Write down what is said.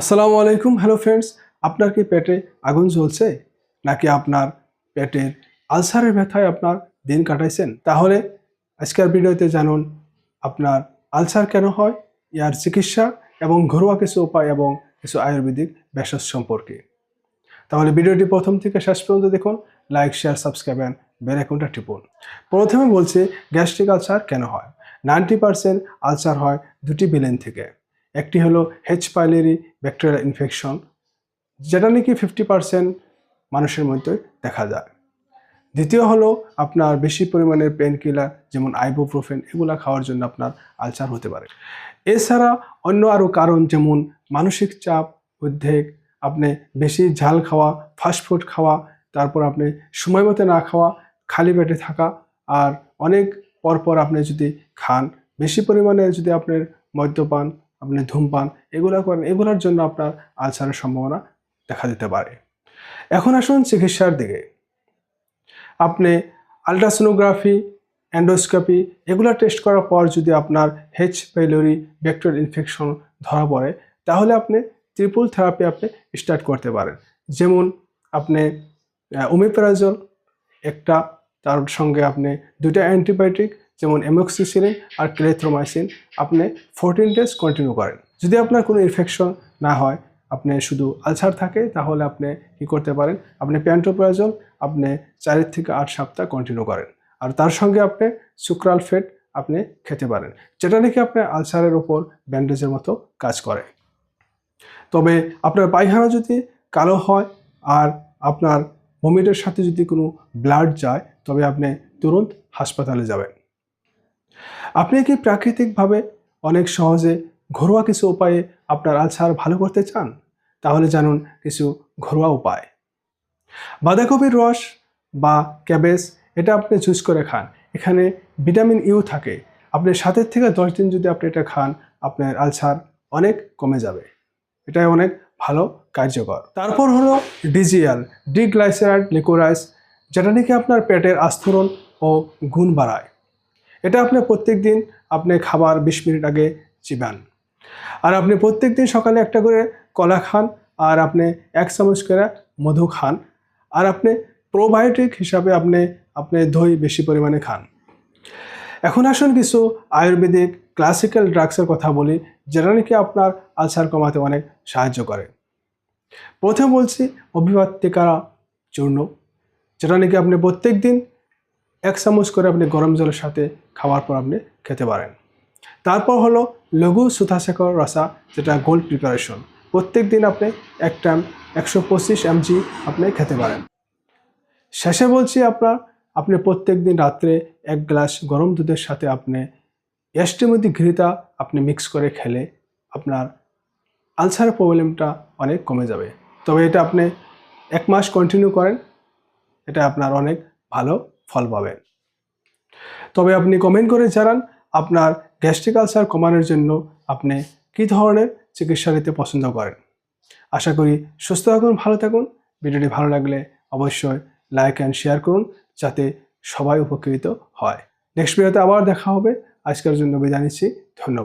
আসসালামু আলাইকুম, hello friends. আপনার কি পেটে আগুন জ্বলছে? নাকি আপনার পেটের আলসারের ব্যথায় আপনার দিন কাটাইছেন? তাহলে আজকের ভিডিওতে জানুন, আপনার আলসার কেন হয়, ইয়ার চিকিৎসা এবং ঘরোয়া কিছু উপায় এবং কিছু আয়ুর্বেদিক ভেষজ সম্পর্কে। তাহলে ভিডিওটি প্রথম থেকে শেষ পর্যন্ত দেখুন, like, share, subscribe and bell আইকনটা টিপুন। প্রথমে বলছি, গ্যাস্ট্রিক আলসার কেন হয়? নাইনটি পার্সেন্ট আলসার হয় দুটি বিলেন থেকে। একটি হলো হেচ পাইলেরি ব্যাকটেরিয়াল ইনফেকশন যেটা নাকি ফিফটি পার্সেন্ট মানুষের মধ্যে দেখা যায়। দ্বিতীয় হলো আপনার বেশি পরিমাণের পেন কিলার যেমন আইবোপ্রোফেন এগুলা খাওয়ার জন্য আপনার আলসার হতে পারে। এছাড়া অন্য আরও কারণ যেমন মানসিক চাপ, উদ্বেগ, আপনি বেশি ঝাল খাওয়া ফাস্টফুড খাওয়া, তারপর আপনি সময় মতো না খাওয়া, খালি পেটে থাকা, আর অনেক পরপর আপনি যদি খান, বেশি পরিমাণে যদি আপনার মদ্যপান আপনি ধূমপান এগুলো করেন, এগুলোর জন্য আপনার আলসারের সম্ভাবনা দেখা দিতে পারে। এখন আসুন চিকিৎসার দিকে। আপনি আলট্রাসোনোগ্রাফি, অ্যান্ডোস্কোপি এগুলো টেস্ট করার পর যদি আপনার হেচ পাইলোরি ব্যাকটেরিয়াল ইনফেকশন ধরা পড়ে, তাহলে আপনি ত্রিপুল থেরাপি আপনি স্টার্ট করতে পারেন। যেমন আপনি ওমিপ্রাজল একটা, তার সঙ্গে আপনি দুটা অ্যান্টিবায়োটিক যেমন এমক্সিসিলিন আর ক্লেথ্রোমাইসিন আপনি ফোরটিন ডেজ কন্টিনিউ করেন। যদি আপনার কোনো ইনফেকশন না হয়, আপনি শুধু আলসার থাকে, তাহলে আপনি কি করতে পারেন? আপনি প্যান্টোপ্রাজল আপনি চারের থেকে আট সপ্তাহ কন্টিনিউ করেন। আর তার সঙ্গে আপনি সুক্রাল ফেট আপনি খেতে পারেন, যেটা নাকি আপনার আলসারের ওপর ব্যান্ডেজের মতো কাজ করে। তবে আপনার পায়খানা যদি কালো হয় আর আপনার ভমিটের সাথে যদি কোনো ব্লাড যায়, তবে আপনি তুরন্ত হাসপাতালে যাবেন। আপনি কি প্রাকৃতিকভাবে অনেক সহজে ঘরোয়া কিছু উপায়ে আপনার আলসার ভালো করতে চান? তাহলে জানুন কিছু ঘরোয়া উপায়। বাঁধাকপির রস বা ক্যাবেজ, এটা আপনি চুজ করে খান। এখানে ভিটামিন ইউ থাকে। আপনি সাতের থেকে দশ দিন যদি আপনি এটা খান, আপনার আলসার অনেক কমে যাবে। এটাই অনেক ভালো কার্যকর। তারপর হলো ডিজিএল, ডিগ্লাইসেরাইড, লিকোরাইস, যেটা নাকি আপনার পেটের আস্তরণ ও গুণ বাড়ায়। এটা আপনি প্রত্যেক দিন আপনি খাবার বিশ মিনিট আগে চিবান। আর আপনি প্রত্যেক দিন সকালে একটা করে কলা খান, আর আপনি এক চামচ করে মধু খান, আর আপনি প্রোবায়োটিক হিসাবে আপনি আপনি দই বেশি পরিমাণে খান। এখন আসুন কিছু আয়ুর্বেদিক ক্লাসিক্যাল ড্রাগসের কথা বলি, যেটা নাকি আপনার আলসার কমাতে অনেক সাহায্য করে। প্রথম বলছি অভিভাতিকারা চূর্ণ যেটা নাকি আপনি প্রত্যেক দিন এক চামচ করে আপনি গরম জলের সাথে খাওয়ার পর আপনি খেতে পারেন। তারপর হলো লঘু সুথাশেখর রসা, যেটা গোল্ড প্রিপারেশন প্রত্যেক দিন আপনি এক টাইম একশো পঁচিশ এমজি আপনি খেতে পারেন। শেষে বলছি আপনার, আপনি প্রত্যেক দিন রাত্রে এক গ্লাস গরম দুধের সাথে আপনি এস্টিমতি ঘৃতা আপনি মিক্স করে খেলে আপনার আলসারের প্রবলেমটা অনেক কমে যাবে। তবে এটা আপনি এক মাস কন্টিনিউ করেন, এটা আপনার অনেক ভালো ফল পাবেন। তবে আপনি কমেন্ট করে জানান আপনার গ্যাস্ট্রিক আলসার কমানোর জন্য আপনি কী ধরনের চিকিৎসা নিতে পছন্দ করেন। আশা করি সুস্থ থাকুন, ভালো থাকুন। ভিডিওটি ভালো লাগলে অবশ্যই লাইক অ্যান্ড শেয়ার করুন যাতে সবাই উপকৃত হয়। নেক্সট ভিডিওতে আবার দেখা হবে। আজকের জন্য বিদায় নিচ্ছি। ধন্যবাদ।